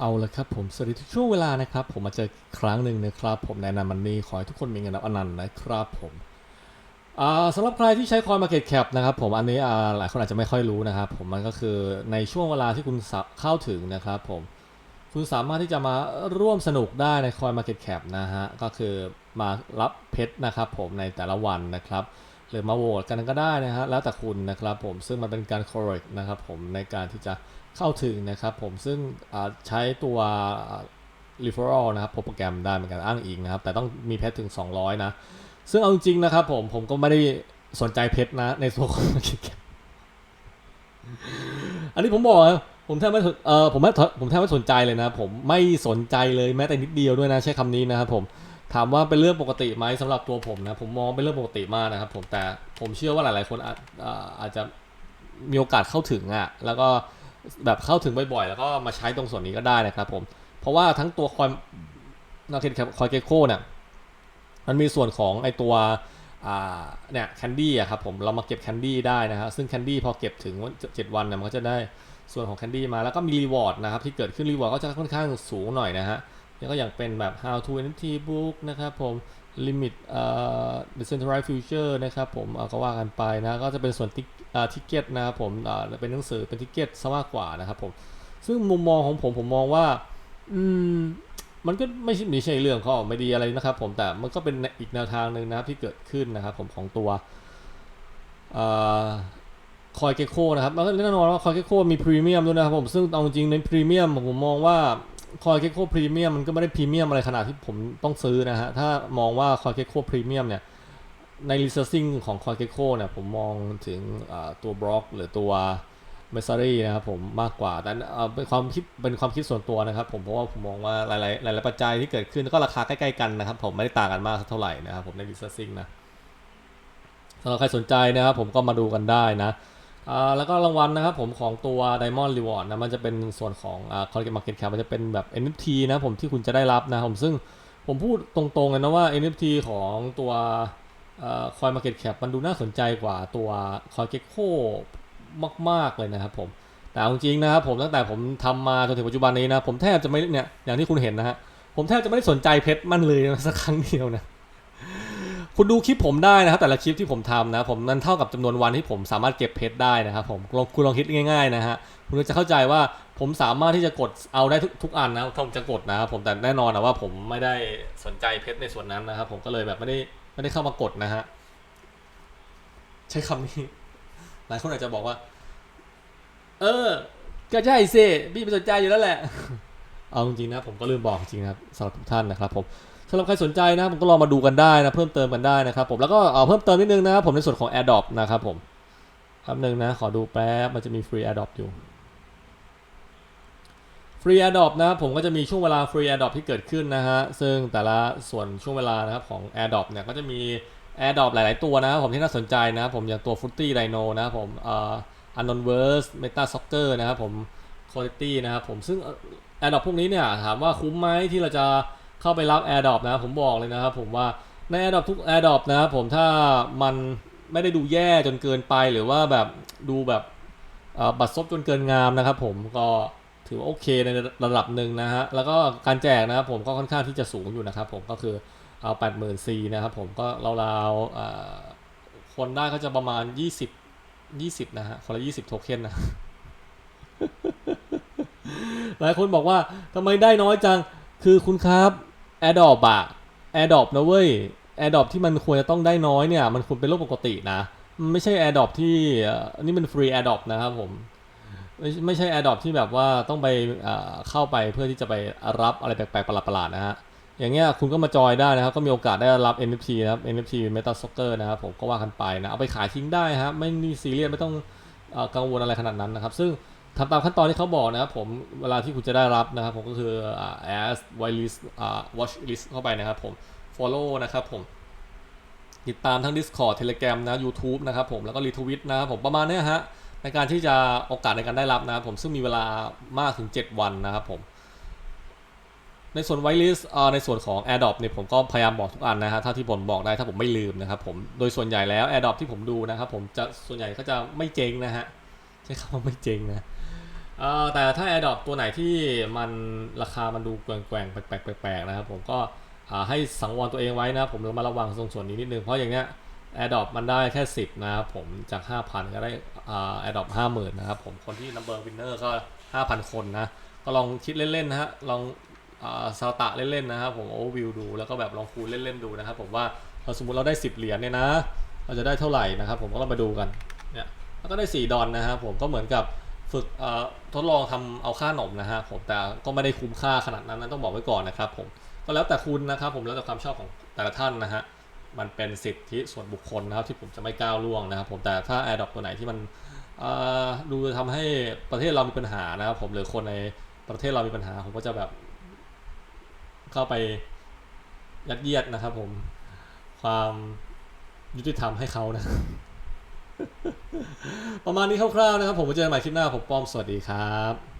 เอาละครับผมสวัสดีทุกช่วงเวลานะครับ ผมมาเจอครั้งหนึ่งนะครับ ผมในนามันนี่ขอให้ทุกคนมีเงินนับอนันต์นะครับผมสำหรับใครที่ใช้คอย Market Cap นะครับผมอันนี้หลายคนอาจจะไม่ค่อยรู้นะครับผมมันก็คือในช่วงเวลาที่คุณเข้าถึงนะครับผมคุณสามารถที่จะมาร่วมสนุกได้ในคอย Market Cap นะฮะก็คือมารับเพชรนะครับผมในแต่ละวันนะครับหรือมาโหวตกันก็ได้นะฮะแล้วแต่คุณนะครับผมซึ่งมันเป็นการ correct นะครับผมในการที่จะ เข้าถึงนะครับผมซึ่งใช้ตัว referral นะครับโปรแกรมได้เหมือนกันอ้างอิงนะครับ แต่ต้องมีเพชรถึง 200 นะ ซึ่งเอาจริงนะครับผมผมก็ไม่ได้สนใจเพชรนะ ในตัวของ Market Cap อันนี้ผมบอกผมแทบไม่เออผมไม่ผมแทบไม่สนใจเลยนะ ผมไม่สนใจเลยแม้แต่นิดเดียวด้วยนะใช้คำนี้นะครับผมถามว่าเป็นเรื่องปกติไหมสำหรับตัวผมนะ ผมมองเป็นเรื่องปกติมากนะครับ ผมแต่ผมเชื่อว่าหลาย ๆ คนอาจอาอาจจะมีโอกาสเข้าถึงอะ แล้วก็ แบบเข้าถึงบ่อยๆ แล้วก็มาใช้ตรงส่วนนี้ก็ได้นะครับผม เพราะว่าทั้งตัวคอยนาเคนคอยเกโคเนี่ยมันมีส่วนของไอตัวเนี่ยแคนดี้อะครับผมเรามาเก็บแคนดี้ได้นะฮะซึ่งแคนดี้พอเก็บถึงเจ็ดวันเนี่ยมันก็จะได้ส่วนของแคนดี้มาแล้วก็มีรีวอร์ดนะครับที่เกิดขึ้นรีวอร์ดก็จะค่อนข้างสูงหน่อยนะฮะแล้วก็อย่างเป็นแบบ how to NFT book นะครับผม limit เอ่อ decentralized future นะครับผมเอาก็ว่ากันไปนะก็จะเป็นส่วนทิกอ่า ทิเก็ตนะครับผมเป็นหนังสือเป็นทิเก็ตซะมากกว่านะครับผมซึ่งมุมมองของผมผมมองว่าอืมมันก็ไม่ใช่ไม่ใช่เรื่องเข้อไม่ดีอะไรนะครับ ผมแต่มันก็เป็นอีกแนวทางหนึ่งนะครับที่เกิดขึ้นนะครับ ผมของตัวคอยเกโคนะครับแล้วแน่นอนว่าคอยเกโคมีพรีเมียมด้วยนะครับผมซึ่งเอาจริงในพรีเมียมผมมองว่าคอยเกโคพรีเมียมมันก็ไม่ได้พรีเมียมอะไรขนาดที่ผมต้องซื้อนะฮะถ้ามองว่าคอยเกโคพรีเมียมเนี่ย ใน researching ของคอยเกโคเนี่ยผมมองถึงตัวบล็อกหรือตัวเมซารีนะครับผมมากกว่าแต่เป็นความคิดเป็นความคิดส่วนตัวนะครับผมเพราะว่าผมมองว่าหลายๆหลายๆปัจจัยที่เกิดขึ้นก็ราคาใกล้ๆกันนะครับผมไม่ได้ต่างกันมากเท่าไหร่นะครับผมใน researching นะสำหรับใครสนใจนะครับผมก็มาดูกันได้นะแล้วก็รางวัลนะครับผมของตัว Diamond Reward นะมันจะเป็นส่วนของอ่า Coin Market Cap มันจะเป็นแบบ NFT นะผมที่คุณจะได้รับนะผมซึ่งผมพูดตรงๆเลยนะว่า NFT ของตัว คอ่า Coin Market Cap มันดูน่าสนใจกว่าตัว CoinGecko มาก ๆ เลยนะครับผม แต่เอาจริงนะครับผมตั้งแต่ผมทำมาจนถึงปัจจุบันนี้นะ ผมแทบจะไม่เนี่ยอย่างที่คุณเห็นนะฮะผมแทบจะไม่ได้สนใจเพชรมันเลยสักครั้งเดียวนะคุณดูคลิปผมได้นะครับ แต่ละคลิปที่ผมทำนะ ผมมันเท่ากับจำนวนวันที่ผมสามารถเก็บเพชรได้นะครับผมลองคุณลองคิดง่าย ๆ นะฮะคุณจะเข้าใจว่าผมสามารถที่จะกดเอาได้ทุกทุกอันนะผมจะกดนะครับผมแต่แน่นอนนะว่าผมไม่ได้สนใจเพชรในส่วนนั้นนะครับผมก็เลยแบบไม่ได้ ไม่ได้เข้ามากดนะฮะ ใช้คำนี้ หลายคนอาจจะบอกว่า เออ ก็ใช่สิพี่ไม่สนใจอยู่แล้วแหละ เอาจริงนะ ผมก็ลืมบอกจริงนะครับสำหรับทุกท่านนะครับผมสำหรับใครสนใจนะผมก็ลองมาดูกันได้นะ เพิ่มเติมกันได้นะครับผมแล้วก็เอาเพิ่มเติมนิดนึงนะครับผมในส่วนของ a d o p นะครับผมแป๊บนึงนะ ขอดูแป๊บมันจะมีฟรี a d o p อยู่ ฟรี AirDrop นะครับผมก็จะมีช่วงเวลาฟรี AirDrop ที่เกิดขึ้นนะฮะ ซึ่งแต่ละส่วนช่วงเวลานะครับของ AirDrop เนี่ยก็จะมี AirDrop หลาย ๆ ตัวนะครับผมที่น่าสนใจนะผมอย่างตัว Footy Dino นนะครับผมเอ่อ Anonverse Meta Soccer นะครับผม Quality นะครับผมซึ่ง AirDrop พวกนี้เนี่ยถามว่าคุ้มไหมที่เราจะเข้าไปรับ AirDrop นะผมบอกเลยนะครับผมว่าใน AirDrop ทุก AirDrop นะครับผมถ้ามันไม่ได้ดูแย่จนเกินไปหรือว่าแบบดูแบบบัตรซบจนเกินงามนะครับผมก็ ถือว่าโอเคในระดับหนึ่งนะฮะ แล้วก็การแจกนะครับผมก็ค่อนข้างที่จะสูงอยู่นะครับผมก็คือเอา80,000 C นะครับผมก็ราวๆเอ่อคนได้ก็จะประมาณ 20 20 นะฮะ คนละ 20 โทเค็นนะ หลายคนบอกว่าทำไมได้น้อยจัง คือคุณครับ AirDrop อะ AirDrop นะเว้ย AirDrop ที่มันควรจะต้องได้น้อยเนี่ย มันควรเป็นเรื่องปกตินะ มันไม่ใช่ AirDrop ที่นี่มันฟรี AirDrop นะครับผม ไม่ไม่ใช่ AirDrop ที่แบบว่าต้องไปเข้าไปเพื่อที่จะไปรับอะไรแปลกๆประหลาดๆนะฮะอย่างเงี้ยคุณก็มาจอยได้นะครับ ก็มีโอกาสได้รับ NFT นะครับ NFT Meta Soccer นะครับผมก็ว่ากันไปนะเอาไปขายทิ้งได้ครับไม่มีซีเรียสไม่ต้องอกังวลอะไรขนาดนั้นนะครับ ซึ่งทำตามขั้นตอนที่เขาบอกนะครับผมเวลาที่คุณจะได้รับนะครับผมก็คือ as whitelist watch list เข้าไปนะครับผม follow นะครับผมติดตามทั้ง Discord Telegram นะ YouTube นะครับผมแล้วก็ retweet นะครับผมประมาณนี้ฮะ ในการที่จะโอกาสในการได้รับนะครับผมซึ่งมีเวลามากถึง 7 วันนะครับผม ในส่วน whitelist อ่าในส่วนของ a d o p เนี่ยผมก็พยายามบอกทุกอันนะฮะเท่าที่ผมบอกได้ถ้าผมไม่ลืมนะครับผมโดยส่วนใหญ่แล้ว a d o p ที่ผมดูนะครับผมจะส่วนใหญ่ก็จะไม่เจ๊งนะฮะใช้คำว่าไม่เจ๊งนะแต่ถ้า a d o p ตัวไหนที่มันราคามันดูแกว่งๆแปลกๆแปลกนะครับผมก็ให้สังวรตัวเองไว้นะผมเรามาระวังตรงส่วนนี้นิดนึงเพราะอย่างเนี้ย a d o p มันได้แค่ 10 นะครับผมจาก 5,000 ก็ได้ อ่า AirDrop 50,000นะครับผมคนที่ Number Winner ก็5,000คนนะ ก็ลองคิดเล่นๆนะฮะลองอ่าซาวตะเล่นๆนะครับผมโอวิวดูแล้วก็แบบลองคูณเล่นๆดูนะครับผมว่าเราสมมติเราได้ 10 เหรียญเนี่ยนะเราจะได้เท่าไหร่นะครับผมก็เรามาดูกันเนี่ยแล้วก็ได้ 4 ดอลนะครับผมก็เหมือนกับฝึกทดลองทำเอาค่าหนมนะฮะผมแต่ก็ไม่ได้คุ้มค่าขนาดนั้นนะต้องบอกไว้ก่อนนะครับผมก็แล้วแต่คุณนะครับผมแล้วแต่ความชอบของแต่ละท่านนะฮะ มันเป็นสิทธิส่วนบุคคลนะครับที่ผมจะไม่ก้าวล่วงนะครับผมแต่ถ้า a อ r d r o p ตัวไหนที่มันดูจะทำให้ประเทศเรามีปัญหานะครับผมหรือคนในประเทศเรามีปัญหา ผมก็จะแบบเข้าไปยัดเยียดนะครับผมความยุติธรรมให้เขานะ ประมาณนี้คร่าวๆนะครับ ผมไว้เจอกันใหม่คลิปหน้าผมป้อมสวัสดีครับ